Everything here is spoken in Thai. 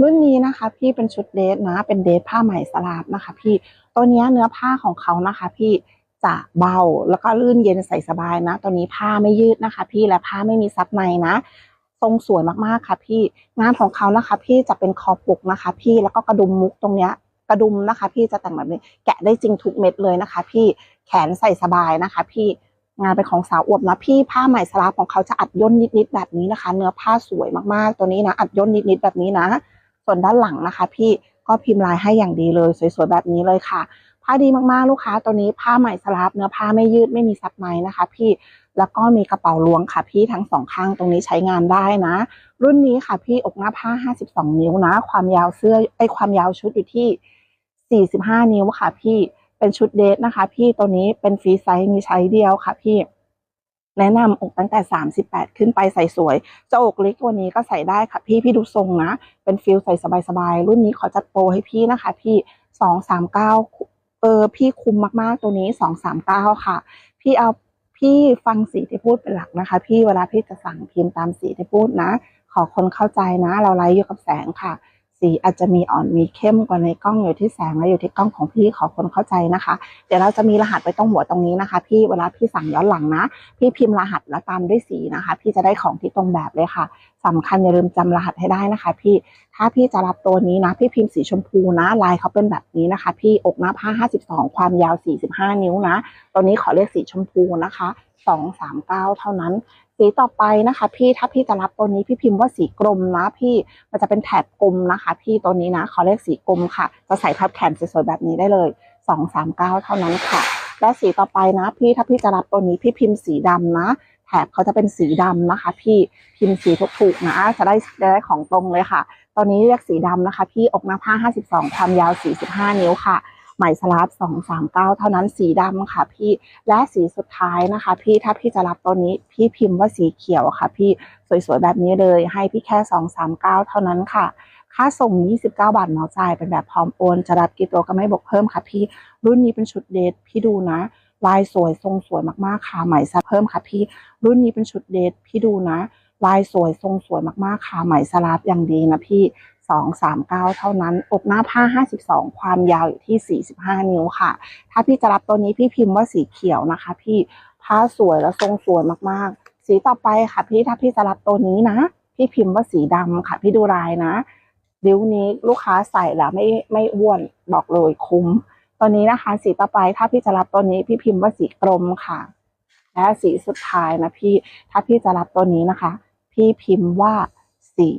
รุ่นนี้นะคะพี่เป็นชุดเดทนะเป็นเดทผ้าไหมสลาบนะคะ พี่ตัวนี้เนื้อผ้าของเขานะคะ พี่จะเบาแล้วก็ลื่นเย็นใส่สบายนะตัวนี้ผ้าไม่ยืดนะคะ พี่และผ้าไม่มีซับในนะ ทรงสวยมากๆค่ะ พี่งานของเขานะคะ พี่จะเป็นคอปุกนะคะ พี่แล้วก็กระดุมมุกตรงเนี้ยกระดุมนะคะ พี่จะแต่งแบบนี้แกะได้จริงทุกเม็ดเลยนะคะ พี่แขนใส่สบายนะคะ พี่งานเป็นของสาวอวบนะพี่ผ้าไหมสลาบของเขาจะอัดย่นนิดๆแบบนี้นะคะ เนื้อผ้าสวยมากๆ ตัวนี้นะอัดย่นนิดๆแบบนี้นะ วนด้านหลังนะคะ พี่ก็พิมพ์ลายให้อย่างดีเลยสวยๆแบบนี้เลยค่ะ ผ้าดีมากๆลูกค้าตัวนี้ผ้าไหมสลับเนื้อผ้าไม่ยืดไม่มีซับในนะคะ พี่แล้วก็มีกระเป๋าล้วงค่ะ พี่ทั้งสองข้างตรงนี้ใช้งานได้นะ รุ่นนี้ค่ะ พี่อกหน้าผ้า 52 นิ้วนะ ความยาวเสื้อไอความยาวชุดอยู่ที่ 45 นิ้วค่ะ พี่เป็นชุดเดทนะคะ พี่ตัวนี้เป็นฟรีไซส์มีใช้เดียวค่ะ พี่ แนะนำอกตั้งแต่ 38 ขึ้นไปใส่สวยจะอกเล็กกว่านี้ก็ใส่ได้ค่ะพี่พี่ดูทรงนะ เป็นฟิลใส่สบายๆ รุ่นนี้ขอจัดโปรให้พี่นะคะ พี่ 239 เออพี่คุ้มมากๆตัวนี้ 239 ค่ะ พี่เอาพี่ฟังสีที่พูดเป็นหลักนะคะ พี่เวลาพี่จะสั่งพิมพ์ตามสีที่พูดนะ ขอคนเข้าใจนะ เราไลฟ์อยู่กับแสงค่ะ สีอาจจะมีอ่อนมีเข้มกว่าในกล้องอยู่ที่แสงและอยู่ที่กล้องของพี่ขอคนเข้าใจนะคะ เดี๋ยวเราจะมีรหัสไว้ตรงหัวตรงนี้นะคะ พี่เวลาพี่สั่งย้อนหลังนะ พี่พิมพ์รหัสแล้วตามด้วยสีนะคะ พี่จะได้ของที่ตรงแบบเลยค่ะสำคัญอย่าลืมจำรหัสให้ได้นะคะ พี่ถ้าพี่จะรับตัวนี้นะ พี่พิมพ์สีชมพูนะ ลายเขาเป็นแบบนี้นะคะ พี่อกหน้าผ้า 52 ความยาว 45 นิ้วนะตัวนี้ขอเรียกสีชมพูนะคะ 239 เท่านั้น สีต่อไปนะคะ พี่ถ้าพี่จะรับตัวนี้พี่พิมพ์ว่าสีกรมนะพี่มันจะเป็นแถบกลมนะคะ พี่ตัวนี้นะขอเรียกสีกรมค่ะ จะใส่พับแขนสวยๆแบบนี้ได้เลย 239 เท่านั้นค่ะ และสีต่อไปนะ พี่ถ้าพี่จะรับตัวนี้พี่พิมพ์สีดำนะแถบเขาจะเป็นสีดำนะคะ พี่พิมพ์สีถูกๆนะจะได้จะได้ของตรงเลยค่ะ ตอนนี้เรียกสีดำนะคะ พี่อกหน้าผ้า 52 ความยาว 45 นิ้วค่ะ ไหมสลับ239เท่านั้นสีดำค่ะพี่และสีสุดท้ายนะคะ พี่ถ้าพี่จะรับตัวนี้พี่พิมพ์ว่าสีเขียวค่ะ พี่สวยๆแบบนี้เลยให้พี่แค่239เท่านั้นค่ะ ค่าส่ง 29 บาทเหมาจ่ายเป็นแบบพร้อมโอนจะรับกี่ตัวก็ไม่บวกเพิ่มค่ะพี่รุ่นนี้เป็นชุดเดทพี่ดูนะลายสวยทรงสวยมากๆค่ะไหม่ซับเพิ่มค่ะพี่รุ่นนี้เป็นชุดเดทพี่ดูนะ ลายสวยทรงสวยมากๆค่ะไหม่สลับอย่างดีนะพี่ 239 เท่านั้น อกหน้าผ้า 52 ความยาวอยู่ที่ 45 นิ้วค่ะ ถ้าพี่จะรับตัวนี้พี่พิมพ์ว่าสีเขียวนะคะ พี่ผ้าสวยและทรงสวยมากๆ สีต่อไปค่ะ พี่ถ้าพี่จะรับตัวนี้นะ พี่พิมพ์ว่าสีดำค่ะ พี่ดูลายนะริ้วนี้ลูกค้าใส่แล้วไม่ไม่อ้วนบอกเลยคุ้ม ตัวนี้นะคะ สีต่อไปถ้าพี่จะรับตัวนี้ พี่พิมพ์ว่าสีกรมค่ะ และสีสุดท้ายนะพี่ถ้าพี่จะรับตัวนี้นะคะ พี่พิมพ์ว่าสี